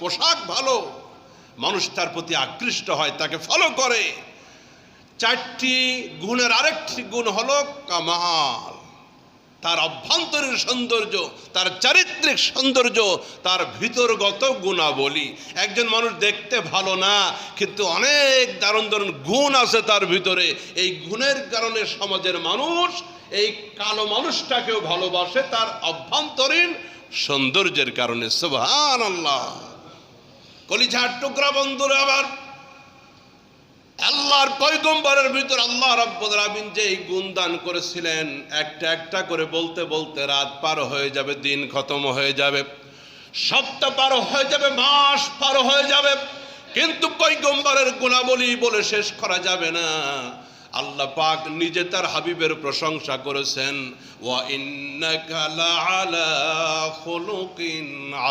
পোশাক ভালো, মানুষ তার প্রতি আকৃষ্ট হয়, তাকে ফলো করে। চারটি গুণের আরেকটি গুণ হলো কামাল। তার অভ্যন্তরীণ সৌন্দর্য, তার চারিত্রিক সৌন্দর্য, তার ভিতরগত গুণাবলী। একজন মানুষ দেখতে ভালো না, কিন্তু অনেক দারুণ দারুণ গুণ আছে তার ভিতরে। এই গুণের কারণে সমাজের মানুষ, এই কালো মানুষটাকেও ভালোবাসে তার অভ্যন্তরীণ সৌন্দর্যের কারণে। সুবহান আল্লাহ কলিঝার টুকরা বন্ধুরা আবার। আল্লাহর পয়গম্বরের ভিতর আল্লাহ রব্বুল আলামিন যে গুণ দান করেছিলেন, একটা একটা করে বলতে বলতে রাত পার হয়ে যাবে, দিন খতম হয়ে যাবে। সপ্তাহ পার হয়ে যাবে, মাস পার হয়ে যাবে। কিন্তু পয়গম্বরের গুণাবলী বলে শেষ করা যাবে না। আল্লাহ পাক নিজে তার হাবিবের প্রশংসা করেছেন, ওয়া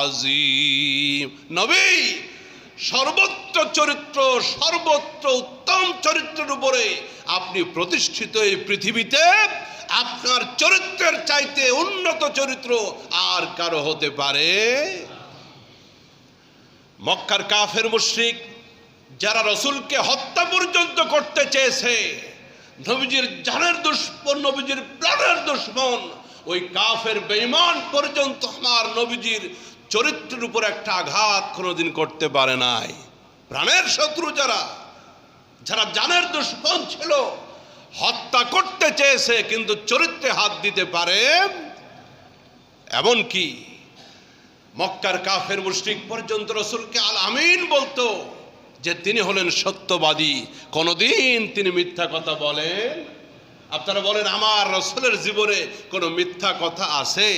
আযীম। নবী সর্বোচ্চ চরিত্র, সর্বত্র উত্তম চরিত্রের উপরে আপনি প্রতিষ্ঠিত এই পৃথিবীতে, আপনার চরিত্রের চাইতে উন্নত চরিত্র আর কারও হতে পারে? মক্কার কাফের মুশরিক যারা রসুলকে হত্যা পর্যন্ত করতে চেয়েছে, নবীজির জানের দুশ্মন, নবীজির প্রাণের দুশ্মন, ওই কাফের বেঈমান পর্যন্ত আমার নবীজির চরিত্রের উপর একটা আঘাত কোনোদিন করতে পারে নাই। প্রাণের শত্রু যারা যারা জানের দুশ্মন ছিল, হত্যা করতে চেয়েছে, কিন্তু চরিত্রে হাত দিতে পারে এমন কি মক্কার কাফের মুশরিক পর্যন্ত রসুলকে আল আমিন বলতো যে তিনি হলেন সত্যবাদী। কোনোদিন তিনি মিথ্যা কথা বলেন। আপনারা বলেন, আমার রসুলের জীবনে কোনো মিথ্যা কথা আছে?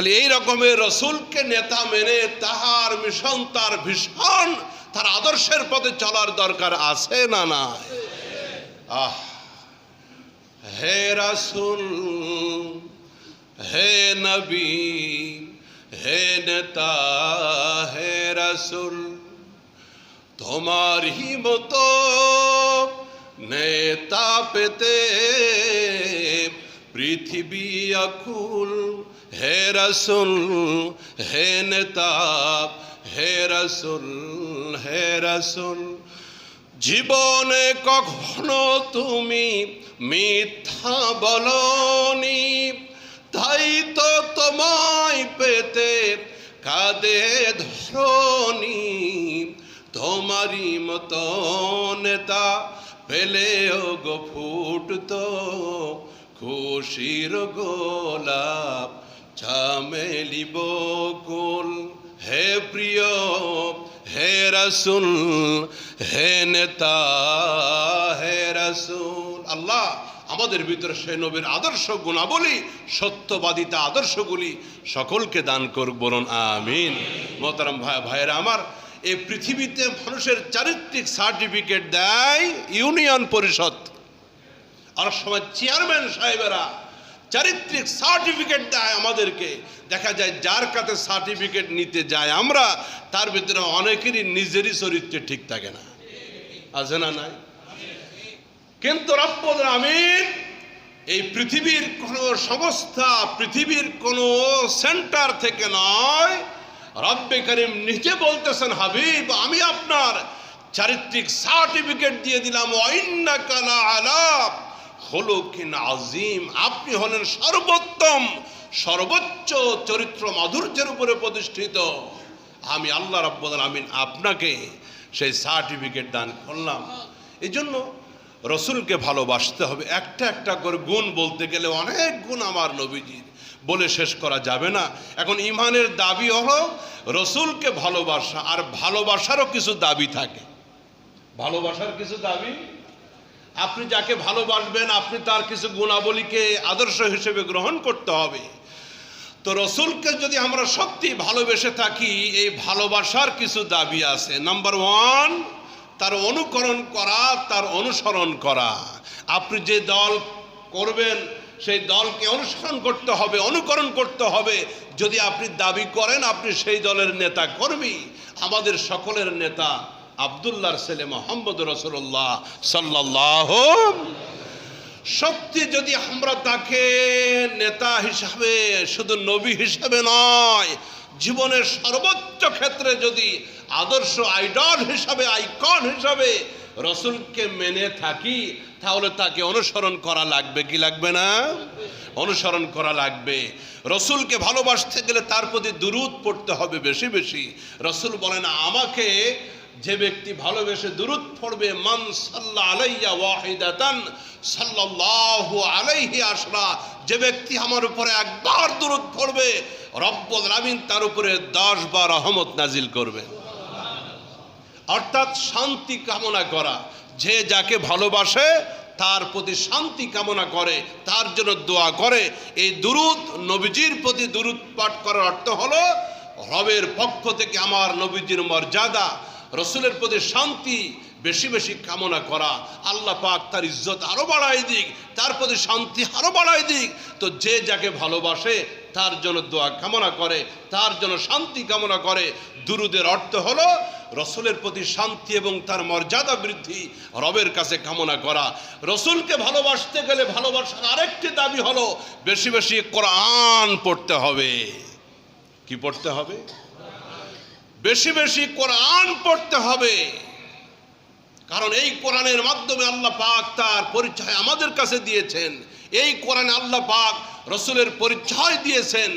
তাহলে এই রকমের রসুলকে নেতা মেনে তাহার মিশন, তার ভীষণ, তার আদর্শের পথে চলার দরকার আছে না না আহ, হে রাসুল, হে নবী, হে নেতা, হে রাসুল তোমারই মতো নেতা পেতে পৃথিবী আকুল হে রসুল, হে নেতা হে রসুল হে রসুল, জীবনে কখনো তুমি মিথ্যা বলনি, তাই তো তোমায় পেতে কাঁদে ধরনি। তোমারই মতো নেতা পেলেও গো ফুটতো খুশির গোলাপ। চামেলি বকুল। হে প্রিয়, হে রসুল, হে নেতা, হে রসুল। আল্লাহ, আমাদের ভিতরে সে নবীর আদর্শ গুণাবলী, সত্যবাদিতা আদর্শগুলি সকলকে দান করুক, বলুন আমিন। মোহতারাম ভাই, ভাইয়েরা আমার, এই পৃথিবীতে মানুষের চারিত্রিক সার্টিফিকেট দেয় ইউনিয়ন পরিষদ। আর সময় চেয়ারম্যান সাহেবেরা চারিত্রিক সার্টিফিকেট দেয় আমাদেরকে। দেখা যায় যার কাছে সার্টিফিকেট নিতে যায় আমরা, তার ভিতরে অনেকেরই নিজেরই চরিত্র ঠিক থাকে না। আছে না নাই? কিন্তু রব্বুল আমিন এই পৃথিবীর কোনো সংস্থা, পৃথিবীর কোনো সেন্টার থেকে নয়, রব্বে করিম নিজে বলতেছেন, হাবিব, আমি আপনার চারিত্রিক সার্টিফিকেট দিয়ে দিলাম। অন্য কালা আলাপ হলো কিন আজিম, আপনি হলেন সর্বোত্তম, সর্বোচ্চ চরিত্র মাধুর্যের উপরে প্রতিষ্ঠিত। আমি আল্লাহ রাব্বুল আমিন আপনাকে সেই সার্টিফিকেট দান করলাম। এই জন্য রসুলকে ভালোবাসতে হবে। একটা একটা করে গুণ বলতে গেলে অনেক গুণ আমার নবীজির। বলে শেষ করা যাবে না। এখন ইমানের দাবি হলো রসুলকে ভালোবাসা, আর ভালোবাসারও কিছু দাবি থাকে। ভালোবাসার কিছু দাবি আপনি যাকে ভালোবাসবেন, আপনি তার কিছু গুণাবলীকে আদর্শ হিসেবে গ্রহণ করতে হবে। তো রসুলকে যদি আমরা সত্যি ভালোবেসে থাকি, এই ভালোবাসার কিছু দাবি আছে। নাম্বার ওয়ান তার অনুকরণ করা, তার অনুসরণ করা। আপনি যে দল করবেন, সেই দলকে অনুসরণ করতে হবে, অনুকরণ করতে হবে। যদি আপনি দাবি করেন, আপনি সেই দলের নেতা কর্মী, আমাদের সকলের নেতা। আবদুল্লাহর ছেলে মোহাম্মদ রসুল্লাহ সাল্লাহ সত্যি যদি আমরা তাকে নেতা হিসাবে, শুধু নবী হিসাবে নয়, জীবনের সর্বোচ্চ ক্ষেত্রে যদি আদর্শ আইডল হিসাবে, আইকন হিসাবে রসুলকে মেনে থাকি, তাহলে তাকে অনুসরণ করা লাগবে কি লাগবে না? অনুসরণ করা লাগবে। রসুলকে ভালোবাসতে গেলে তার প্রতি দুরুদ পড়তে হবে বেশি বেশি। রসুল বলেন, আমাকে যে ব্যক্তি ভালোবেসে দুরুদ পড়বে, মান সাল্লা আলাইয়া ওয়াহিদাতান সাল্লাল্লাহু আলাইহি আসরা যে ব্যক্তি আমার উপরে একবার দুরুদ পড়বে, রব্বুল আলামিন তার উপরে 10 বার রহমত নাজিল করবে। অর্থাৎ শান্তি কামনা করা, যে যাকে ভালোবাসে তার প্রতি শান্তি কামনা করে, তার জন্য দোয়া করে। এই দুরুদ, নবীজির প্রতি দুরুদ পাঠ করার অর্থ হলো, রবের পক্ষ থেকে আমার নবীজির মর্যাদা রসুলের প্রতি শান্তি, বেশি বেশি কামনা করা, আল্লাহ পাক তার ইজ্জত আরও বাড়াই দিক, তার প্রতি শান্তি আরও বাড়াই দিক। তো যে যাকে ভালোবাসে, তার জন্য দোয়া কামনা করে, তার জন্য শান্তি কামনা করে। দুরুদের অর্থ হলো, রসুলের প্রতি শান্তি এবং তার মর্যাদা বৃদ্ধি, রবের কাছে কামনা করা। রসুলকে ভালোবাসতে গেলে ভালোবাসার আরেকটি দাবি হলো, বেশি বেশি কোরআন পড়তে হবে। কি পড়তে হবে? বেশি বেশি কোরআন পড়তে হবে। কারণ এই কোরআনের মাধ্যমে আল্লাহ পাক তার পরিচয় আমাদের কাছে দিয়েছেন। এই কোরআনে আল্লাহ পাক রসুলের পরিচয় দিয়েছেন।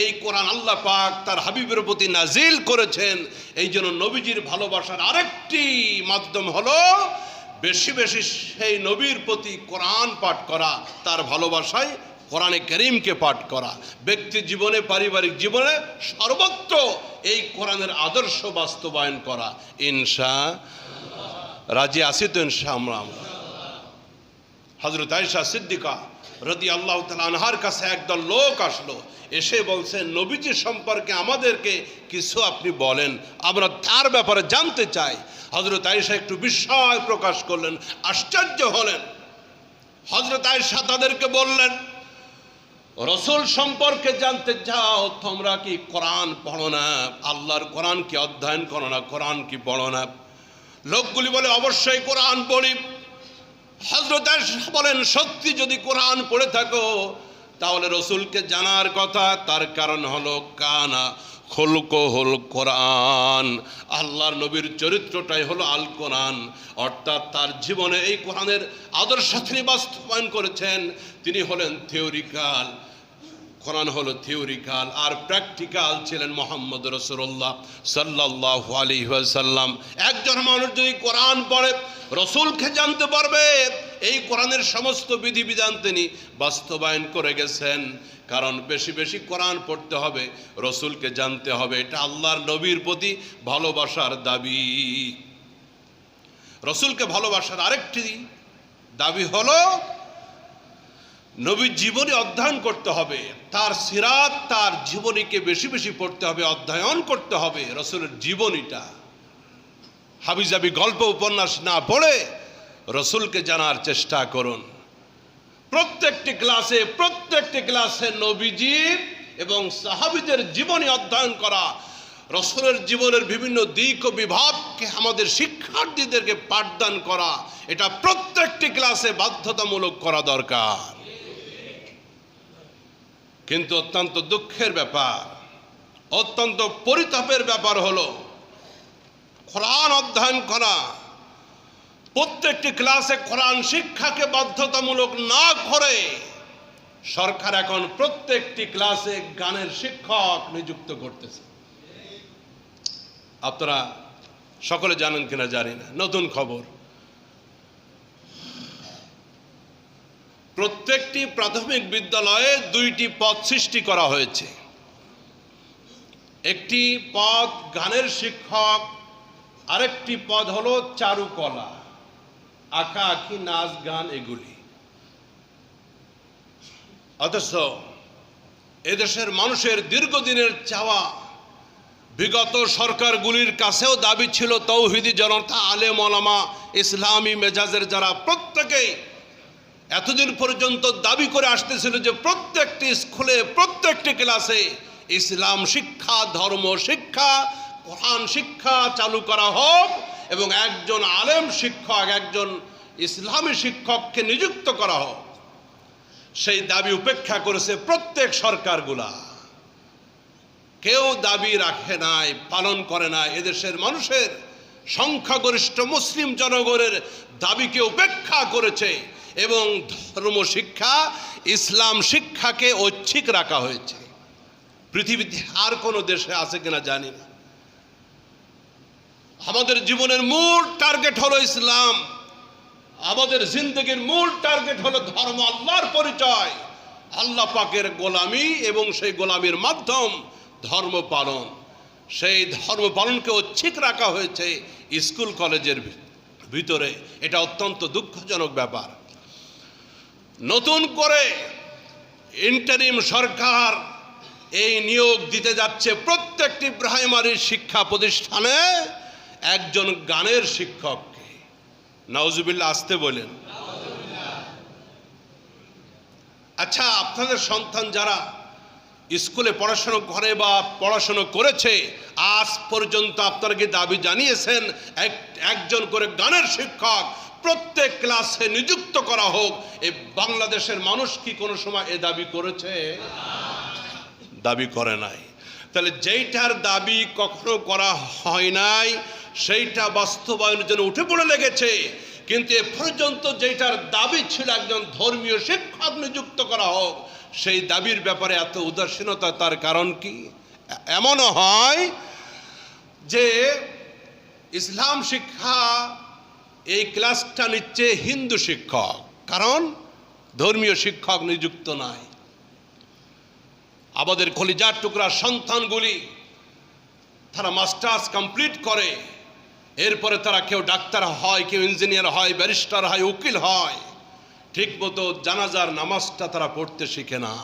এই কোরআন আল্লাহ পাক তার হাবিবের প্রতি নাজিল করেছেন। এই জন্য নবীজির ভালোবাসার আরেকটি মাধ্যম হলো বেশি বেশি সেই নবীর প্রতি কোরআন পাঠ করা। তার ভালোবাসায় কোরআনে করিমকে পাঠ করা। ব্যক্তি জীবনে, পারিবারিক জীবনে সর্বত্র এই কোরআনের আদর্শ বাস্তবায়ন করা। ইনশা, রাজি আসি তো ইনশা আমরা। হজরত আয়সা সিদ্দিকা রদি আল্লাহ আনহার কাছে একদল লোক আসলো। এসে বলছেন নবীজি সম্পর্কে আমাদেরকে কিছু আপনি বলেন। আমরা তার ব্যাপারে জানতে চাই। হজরত আয়সা একটু বিস্ময় প্রকাশ করলেন, আশ্চর্য হলেন। হজরত আয়সা তাদেরকে বললেন রসুল সম্পর্কে জানতে চাও, তোমরা কি কোরআন পড়ো না? আল্লাহর কোরআন কি অধ্যয়ন করো না? কোরআন কি পড়ো না? লোকগুলি বলে, অবশ্যই কোরআন পড়ি। হজরত বলেন, সত্যি যদি কোরআন পড়ে থাকো, তাহলে রসুলকে জানার কথা, তার কারণ হলো কানা খোলক হল কোরআন। আল্লাহর নবীর চরিত্রটাই হলো আল কোরআন অর্থাৎ তার জীবনে এই কোরআনের আদর্শ তিনি বাস্তবায়ন করেছেন। তিনি হলেন থিওরিক্যাল কোরআন হলো থিওরিক্যাল আর প্র্যাকটিক্যাল ছিলেন মোহাম্মদ রসুল্লাহ সাল্লাহ আলী সাল্লাম একজন মানুষ যদি কোরআন পড়ে, রসুলকে জানতে পারবে, এই কোরআনের সমস্ত বিধিবিধান তিনি বাস্তবায়ন করে গেছেন। কারণ বেশি বেশি কোরআন পড়তে হবে, রসুলকে জানতে হবে। এটা আল্লাহর নবীর প্রতি ভালোবাসার দাবি। রসুলকে ভালোবাসার আরেকটি দাবি হলো নবীর জীবনী অধ্যয়ন করতে হবে। তার সিরাত, তার জীবনীকে বেশি বেশি পড়তে হবে, অধ্যয়ন করতে হবে রসুলের জীবনীটা। হাবিজাবি গল্প উপন্যাস না পড়ে রসুলকে জানার চেষ্টা করুন। প্রত্যেকটি ক্লাসে প্রত্যেকটি ক্লাসে নবীজি এবং সাহাবিদের জীবনী অধ্যয়ন করা, রসুলের জীবনের বিভিন্ন দিক ও বিভাগকে আমাদের শিক্ষার্থীদেরকে পাঠদান করা, এটা প্রত্যেকটি ক্লাসে বাধ্যতামূলক করা দরকার। কিন্তু অত্যন্ত দুঃখের ব্যাপার, অত্যন্ত পরিতাপের ব্যাপার হলো, কোরআন অধ্যয়ন করা, প্রত্যেকটি ক্লাসে কোরআন শিক্ষাকে বাধ্যতামূলক না করে, সরকার এখন প্রত্যেকটি ক্লাসে গানের শিক্ষক নিযুক্ত করতেছে। আপনারা সকলে জানেন কিনা জানি না, নতুন খবর। প্রত্যেকটি প্রাথমিক বিদ্যালয়ে দুইটি পদ সৃষ্টি করা হয়েছে। একটি পদ গানের শিক্ষক, আরেকটি পদ হলো চারুকলা, আঁকা, আঁকি, নাচ, গান এগুলি। অথচ এদেশের মানুষের দীর্ঘদিনের চাওয়া, বিগত সরকারগুলির কাছেও দাবি ছিল তৌহিদি জনতা, আলেম ওলামা, ইসলামী মেজাজের যারা প্রত্যেকেই এতদিন পর্যন্ত দাবি করে আসতেছিল যে প্রত্যেকটি স্কুলে, প্রত্যেকটি ক্লাসে ইসলাম শিক্ষা, ধর্ম শিক্ষা, কোরআন শিক্ষা চালু করা হোক এবং একজন আলেম শিক্ষক, একজন ইসলামী শিক্ষককে নিযুক্ত করা হোক। সেই দাবি উপেক্ষা করেছে প্রত্যেক সরকারগুলা। কেউ দাবি রাখে নাই, পালন করে না এদেশের মানুষের সংখ্যাগরিষ্ঠ মুসলিম জনগণের দাবিকে উপেক্ষা করেছে। এবং ধর্ম শিক্ষা, ইসলাম শিক্ষাকে ঐচ্ছিক রাখা হয়েছে। পৃথিবীতে আর কোনো দেশে আছে কিনা জানি না। আমাদের জীবনের মূল টার্গেট হলো ইসলাম। আমাদের জিন্দগির মূল টার্গেট হলো ধর্ম, আল্লাহর পরিচয়। আল্লাহ পাকের গোলামি এবং সেই গোলামির মাধ্যম ধর্ম পালন। সেই ধর্ম পালনকে ঐচ্ছিক রাখা হয়েছে স্কুল, কলেজের ভিতরে। এটা অত্যন্ত দুঃখজনক ব্যাপার। নতুন করে ইন্টারিম সরকার এই নিয়োগ দিতে যাচ্ছে প্রত্যেকটি প্রাইমারি শিক্ষা প্রতিষ্ঠানে একজন গানের শিক্ষককে। নাউজুবিল্লা আসতে বলেন। আচ্ছা আপনাদের সন্তান যারা স্কুলে পড়াশোনা করে বা পড়াশোনা করেছে, আজ পর্যন্ত আপনারা কি দাবি জানিয়েছেন এক- একজন করে গানের শিক্ষক প্রত্যেক ক্লাসে নিযুক্ত করা হোক এই বাংলাদেশের মানুষ কি কোনো সময় এ দাবি করেছে? দাবি করে নাই। তাহলে যেইটার দাবি কখনো করা হয় নাই, সেইটা বাস্তবায়নের জন্য উঠে পড়ে লেগেছে। কিন্তু এ পর্যন্ত যেটার দাবি ছিল একজন ধর্মীয় শিক্ষক নিযুক্ত করা হোক, সেই দাবির ব্যাপারে এত উদাসীনতা তার কারণ কি? এমনও হয় যে ইসলাম শিক্ষা এই ক্লাসটা নিচ্ছে হিন্দু শিক্ষক। কারণ ধর্মীয় শিক্ষক নিযুক্ত নাই। আমাদের কলিজার টুকরা সন্তানগুলি তারা মাস্টার্স কমপ্লিট করে, এরপরে তারা কেউ ডাক্তার হয়, কেউ ইঞ্জিনিয়ার হয়, ব্যারিস্টার হয়, উকিল হয় ঠিক মতো জানাজার নামাজটা তারা পড়তে শিখে না।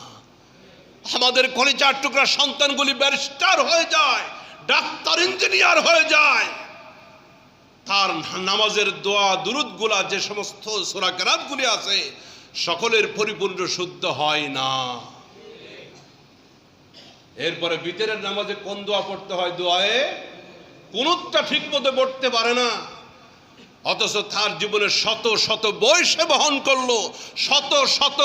আমাদের কলিজার টুকরা সন্তানগুলি ব্যারিস্টার হয়ে যায়, ডাক্তার, ইঞ্জিনিয়ার হয়ে যায়। তার নামাজের দোয়া, দুরুদগুলা, যে সমস্ত সোরা কেরাতগুলি আছে, সকলের পরিপূর্ণ শুদ্ধ হয় না। এরপরে বিতেরের নামাজে কোন দোয়া পড়তে হয়? দোয়ায়ে কোনটা ঠিক মতো পড়তে পারে না। অথচ তার জীবনে শত শত বই সে বহন করল, শত শত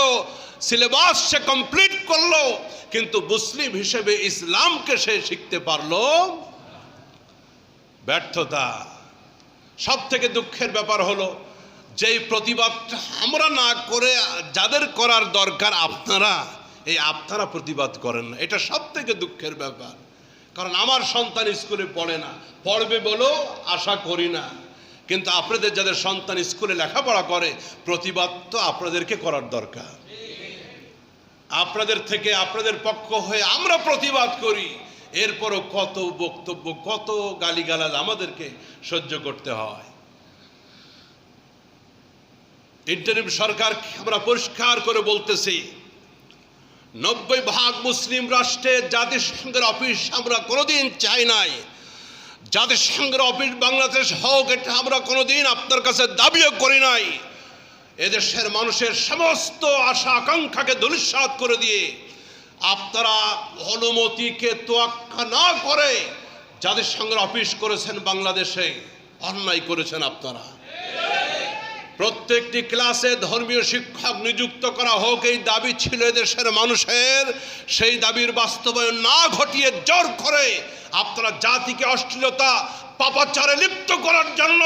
সিলেবাস সে কমপ্লিট করল, কিন্তু মুসলিম হিসেবে ইসলামকে সে শিখতে পারল ব্যর্থতা। সব থেকে দুঃখের ব্যাপার হলো, যেই প্রতিবাদটা আমরা না করে যাদের করার দরকার আপনারা, এই আপনারা প্রতিবাদ করেন না। এটা সব থেকে দুঃখের ব্যাপার। কারণ আমার সন্তান স্কুলে পড়ে না। পড়বে বলেও আশা করি না। কিন্তু আপনাদের যাদের সন্তান স্কুলে লেখাপড়া করে, প্রতিবাদ তো আপনাদেরকে করার দরকার। আপনাদের থেকে, আপনাদের পক্ষ হয়ে আমরা প্রতিবাদ করি। এরপরও কত বক্তব্য, কত গালিগালাজ আমাদেরকে সহ্য করতে হয়। ইন্টারিম সরকার আমরা পরিষ্কার করে বলতেছি, নব্বই ভাগ মুসলিম রাষ্ট্রে জাতিসংঘের অফিস আমরা কোনোদিন চাই নাই। জাতিসংঘের অফিস বাংলাদেশ হোক, এটা আমরা কোনোদিন আপনার কাছে দাবিও করি নাই। এদেশের মানুষের সমস্ত আশা আকাঙ্ক্ষাকে দুলিশ্বাত করে দিয়ে আপনারা অনুমতিকে তোয়াক্কা না করে যাদের সঙ্গে অফিস করেছেন বাংলাদেশে, অন্যায় করেছেন আপনারা। প্রত্যেকটি ক্লাসে ধর্মীয় শিক্ষক নিযুক্ত করা হোক, এই দাবি ছিল দেশের মানুষের। সেই দাবির বাস্তবায়ন না ঘটিয়ে জোর করে আপনারা জাতিকে অশ্লীলতা, পাপাচারে লিপ্ত করার জন্য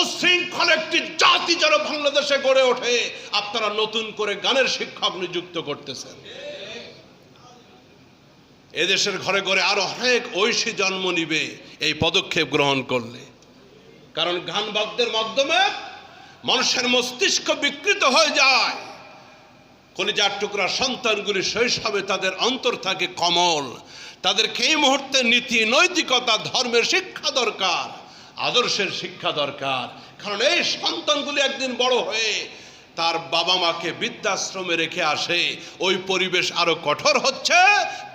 উশৃঙ্খল একটি জাতি যেন বাংলাদেশে গড়ে ওঠে, আপনারা নতুন করে গানের শিক্ষক নিযুক্ত করতেছেন। এদেশের ঘরে ঘরে আরও অনেক ঐশী জন্ম নিবে এই পদক্ষেপ গ্রহণ করলে। কারণ গান বাদ্যের মাধ্যমে মানুষের মস্তিষ্ক বিকৃত হয়ে যায়। কলিজার টুকরা সন্তানগুলি শৈশবে তাদের অন্তর থাকে কমল। তাদেরকে এই মুহূর্তে নীতি, নৈতিকতা, ধর্মের শিক্ষা দরকার, আদর্শের শিক্ষা দরকার। কারণ এই সন্তানগুলি একদিন বড় হয়ে তার বাবা মাকে বৃদ্ধাশ্রমে রেখে আসে। ওই পরিবেশ আরও কঠোর হচ্ছে,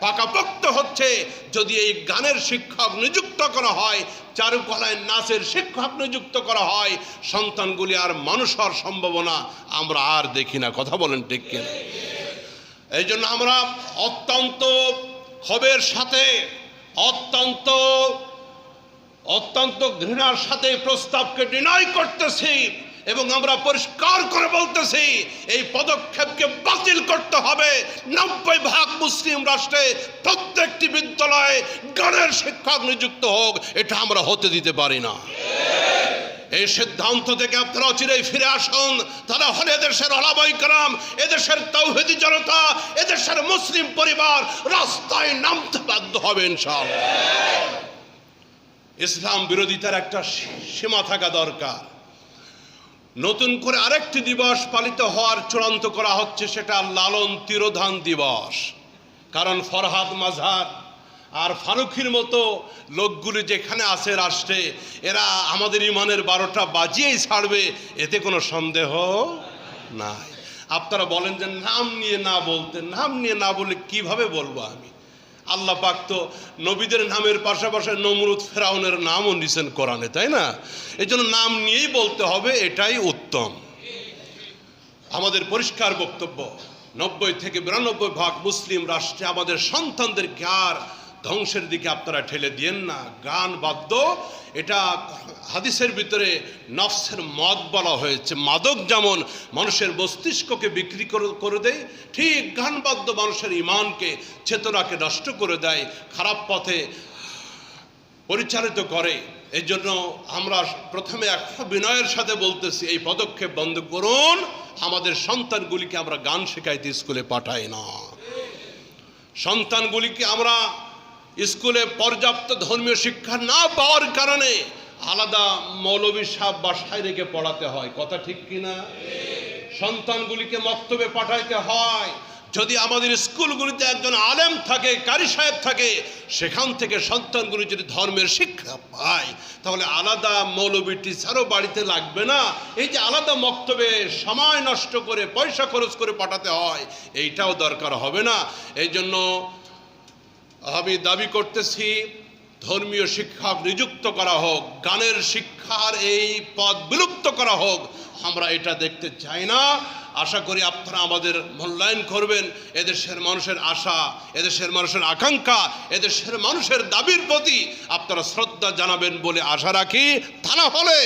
পাকাপোক্ত হচ্ছে। যদি এই গানের শিক্ষক নিযুক্ত করা হয়, চারুকলায় নাচের শিক্ষক নিযুক্ত করা হয়, সন্তানগুলি আর মানুষ হওয়ার সম্ভাবনা আমরা আর দেখি না। কথা বলেন ঠিক কিনা? এই জন্য আমরা অত্যন্ত ক্ষোভের সাথে, অত্যন্ত অত্যন্ত ঘৃণার সাথে প্রস্তাবকে ডিনাই করতেছি। এবং আমরা পরিষ্কার করে বলতেছি, এই পদক্ষেপকে বাতিল করতে হবে। নব্বই ভাগ মুসলিম রাষ্ট্রে প্রত্যেকটি বিদ্যালয়ে গানের শিক্ষক নিযুক্ত হোক, এটা আমরা হতে দিতে পারি না। এই সিদ্ধান্ত থেকে আপনারা অচিরেই ফিরে আসুন। তারা হলে এদেশের হলাবাই কালাম এদেশের তৌহিদি জনতা, এদেশের মুসলিম পরিবার রাস্তায় নামতে বাধ্য হবে ইনশাআল্লাহ। ইসলাম বিরোধিতার একটা সীমা থাকা দরকার। নতুন করে আরেকটি দিবস পালিত হওয়ার চূড়ান্ত করা হচ্ছে সেটা লালন তিরোধান দিবস। কারণ ফরহাদ মাঝার আর ফারুখির মতো লোকগুলি যেখানে আছে রাষ্ট্রে, এরা আমাদের ইমানের বারোটা বাজিয়েই ছাড়বে, এতে কোনো সন্দেহ নাই। আপনারা বলেন যে নাম নিয়ে না বলতে, নাম নিয়ে না বলে কীভাবে বলব আমি? আল্লাহ পাক তো নবীদের নামের পাশাপাশি নমরুদ ফেরাউনের নামও নিছেন কোরআনে, তাই না? এই জন্য নাম নিয়েই বলতে হবে, এটাই উত্তম। আমাদের পরিষ্কার বক্তব্য, নব্বই থেকে বিরানব্বই ভাগ মুসলিম রাষ্ট্রে আমাদের সন্তানদেরকে আর ধ্বংসের দিকে আপনারা ঠেলে দিয়েন না। গান বাদ্য, এটা হাদিসের ভিতরে নফসের মদ বলা হয়েছে। মাদক যেমন মানুষের মস্তিষ্ককে বিক্রি করে- দেয়, ঠিক গান বাদ্য মানুষের ইমানকে, চেতনাকে নষ্ট করে দেয়, খারাপ পথে পরিচালিত করে। এই জন্য আমরা প্রথমে একটা বিনয়ের সাথে বলতেছি, এই পদক্ষেপ বন্ধ করুন, আমাদের সন্তানগুলিকে আমরা গান শেখাইতে স্কুলে পাঠাই না। সন্তানগুলিকে আমরা স্কুলে পর্যাপ্ত ধর্মীয় শিক্ষা না পাওয়ার কারণে আলাদা মৌলবী সাহেব বাসায় রেখে পড়াতে হয়। কথা ঠিক কিনা? সন্তানগুলিকে মক্তবে পাঠাইতে হয়। যদি আমাদের স্কুলগুলিতে একজন আলেম থাকে, কারি সাহেব থাকে, সেখান থেকে সন্তানগুলি যদি ধর্মের শিক্ষা পায়, তাহলে আলাদা মৌলবী টিচারও বাড়িতে লাগবে না। এই যে আলাদা মক্তবে সময় নষ্ট করে, পয়সা খরচ করে পাঠাতে হয়, এইটাও দরকার হবে না। এই জন্য আমি দাবি করতেছি, ধর্মীয় শিক্ষক নিযুক্ত করা হোক, গানের শিক্ষার এই পদ বিলুপ্ত করা হোক, আমরা এটা দেখতে চাই না। আশা করি আপনারা আমাদের মূল্যায়ন করবেন। এদেশের মানুষের আশা, এদেশের মানুষের আকাঙ্ক্ষা, এদেশের মানুষের দাবির প্রতি আপনারা শ্রদ্ধা জানাবেন বলে আশা রাখি। তা না হলে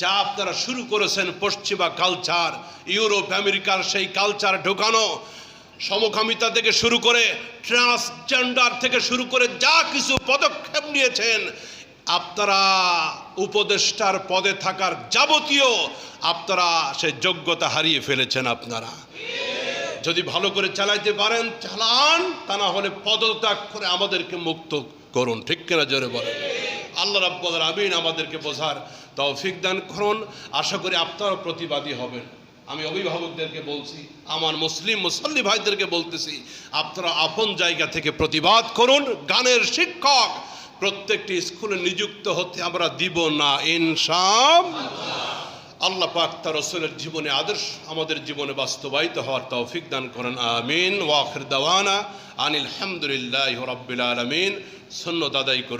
যা আপনারা শুরু করেছেন পশ্চিমা কালচার, ইউরোপ, আমেরিকার সেই কালচার ঢোকানো সমকামিতা থেকে শুরু করে ট্রান্সজেন্ডার থেকে শুরু করে যা কিছু পদক্ষেপ নিয়েছেন, আপনারা উপদেষ্টার পদে থাকার যাবতীয় আপনারা সে যোগ্যতা হারিয়ে ফেলেছেন আপনারা। যদি ভালো করে চালাইতে পারেন, চালান, তা না হলে পদত্যাগ করে আমাদেরকে মুক্ত করুন। ঠিক কিনা জোরে বলেন? আল্লাহ রাব্বুল আমিন আমাদেরকে বোঝার তৌফিক দান করুন। আশা করি আপনারা প্রতিবাদী হবেন। আমি অভিভাবকদেরকে বলছি, আমার মুসলিম মুসল্লি ভাইদেরকে বলতেছি, আপনারা আপন জায়গা থেকে প্রতিবাদ করুন। গানের শিক্ষক, প্রত্যেকটি স্কুলে নিযুক্ত হতে আমরা দিব না ইনসাম আল্লাহ পাক তার রসুলের জীবনে আদর্শ, আমাদের জীবনে বাস্তবায়িত হওয়ার তৌফিক দান করেন, আমিন। ওয়াখির দাওয়ানা আনিল হামদুলিল্লাহ রব্বিল আলমিন। সন্ন্যত আদায় করে